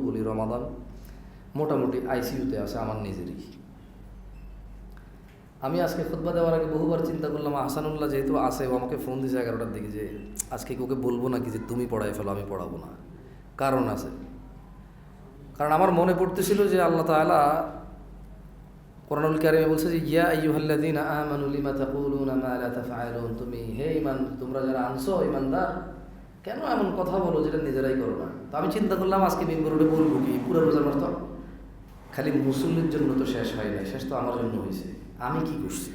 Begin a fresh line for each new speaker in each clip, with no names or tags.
বলি রমাদান। মোটামুটি আইসিইউতে আছে আমার নিজেরই। আমি আজকে খুতবা দেওয়ার আগে বহুবার চিন্তা করলাম হাসানুল্লাহ যেহেতু আছে, ও আমাকে ফোন দিয়েছে এগারোটার দিকে যে, আজকে কি ওকে বলব নাকি যে তুমি পড়াই ফেলো, আমি পড়াবো না। কারণ আছে। কারণ আমার মনে পড়তেছিল যে আল্লাহ তাআলা কোরআনুল কারিমে বলছে যে, ইয়া আইয়ুহাল্লাযীনা আমানু লিমা তাকুলুনা মা লা তাফআলুন। তুমি হে ইমান তোমরা যারা আনছো, ঈমানদার কেন এমন কথা বলো যেটা নিজেরাই করো না? তো আমি চিন্তা করলাম আজকে মিম্বর উঠে বলব কি পুরো রোজার মাস তো খালি মুসল্লির জন্য তো শেষ হয় না শেষ তো আমার জন্য হয়েছে। আমি কি করছি?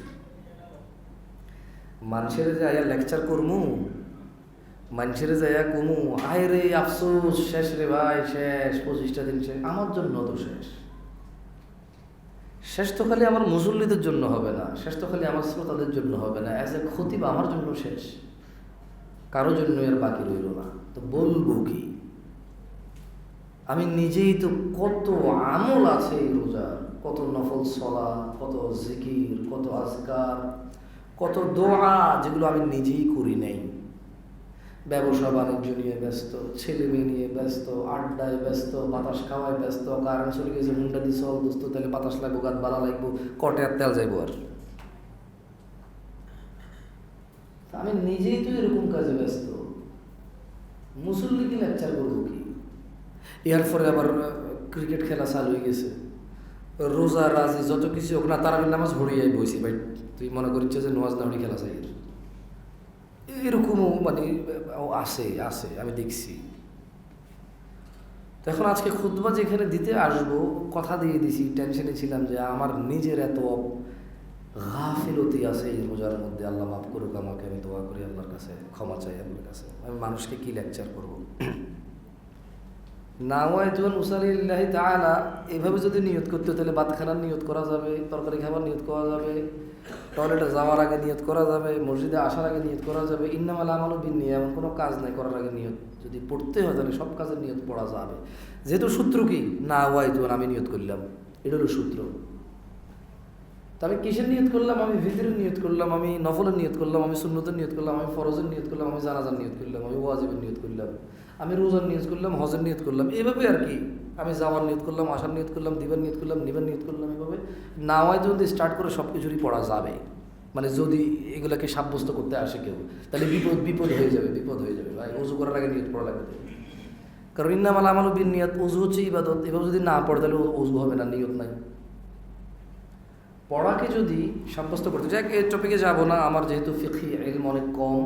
মানুষের যে আয়া লেকচার করমু, মানুষের যাইয়া কমু, আয় রে, আফসোস, শেষ রে ভাই, শেষ, পঁচিশটা দিন শেষ। আমার জন্য তো শেষ। শেষ তো খালি আমার মুসল্লিদের জন্য হবে না, শেষ তো খালি আমার শ্রোতাদের জন্য হবে না। অ্যাজ এ ক্ষতি বা আমার জন্য শেষ। কারও জন্য এর বাকি রইল না। তো বলব কি, আমি নিজেই তো কত আমল আছে এই রোজার কত নফল সলা কত জিকির, কত আজকার, কত দোয়া যেগুলো আমি নিজেই করি নাই। ব্যবসা বাণিজ্য নিয়ে ব্যস্ত, ছেলে মেয়ে নিয়ে ব্যস্ত, আড্ডায় ব্যস্ত, বাতাস খাওয়ায় ব্যস্ত, কারেন্ট চলে গেছে, মুন্ডা দিয়ে দিস দোস্ত, তাহলে বাতাস লাগবো গাছ বালা লাগবো, কটে আর তেল যাইবো আর তা আমি নিজেই তো এরকম কাজে ব্যস্ত। মুসল্লিকে লেকচার করব কি? এর পরে আবার ক্রিকেট খেলা চালু হয়ে গেছে। রোজা, রাজি, যত কিছু হোক, না তারা নামাজ হরিয়ে বইছি, ভাই। তুই মনে করিস যে নোয়াজ নামনি খেলা চাই এরকমও মানে আছে আছে, আমি দেখছি। তো এখন আজকে খুতবা যেখানে দিতে আসব, কথা দিয়ে দিছি টেনশনে ছিলাম যে আমার নিজের এত গাফিলতি আছে এই রোজার মধ্যে, আল্লাহ মাফ করুক আমাকে, আমি দোয়া করি আল্লাহর কাছে, ক্ষমা চাই আল্লাহর কাছে। আমি মানুষকে কি লেকচার করব? নাওয়াইতুন উসালিল্লাহি এভাবে যদি নিয়ত করতে তাহলে ভাত খানার নিয়ত করা যাবে, তরকারি খাবার নিয়ত করা যাবে, টয়লেটে যাওয়ার আগে নিয়ত করা যাবে, মসজিদে আসার আগে নিয়ত করা যাবে, ইন্নামাল আমালও বিন নিয়ে এমন কোনো কাজ নাই করার আগে নিয়ত। যদি পড়তে হয়, তাহলে সব কাজের নিয়ত পড়া যাবে। যেহেতু সূত্র কি? না ওয়াইতুন আমি নিয়ত করলাম। এটা হলো সূত্র। তো আমি কিসের নিয়ত করলাম আমি ভিতরের নিয়ত করলাম আমি নফলের নিয়ত করলাম আমি সুন্নতের নিয়ত করলাম আমি ফরজের নিয়ত করলাম আমি জানাজার নিয়ত করলাম আমি ওয়াজিবের নিয়ত করলাম আমি রোজার নিয়ত করলাম হজের নিয়ত করলাম এভাবে আর কি আমি যাওয়ার নিয়ত করলাম আসার নিয়ত করলাম দিবার নিয়ত করলাম নিবার নিয়ত করলাম এভাবে নাওয়ায় যদি স্টার্ট করে সব কিছুরই পড়া যাবে মানে যদি এগুলোকে সাব্যস্ত করতে আসে কেউ তাহলে বিপদ বিপদ হয়ে যাবে বিপদ হয়ে যাবে ভাই উজু করার আগে নিয়ত পড়া লাগবে কারণ ইন্নামাল আমালু বিন নিয়ত উজু হচ্ছে ইবাদত এভাবে যদি না পড়ে তাহলে উজু হবে না নিয়ত নাই পড়াকে যদি সাব্যস্ত করতে যাক এই টপিকে যাব না, আমার যেহেতু ফিকি এলম অনেক কম।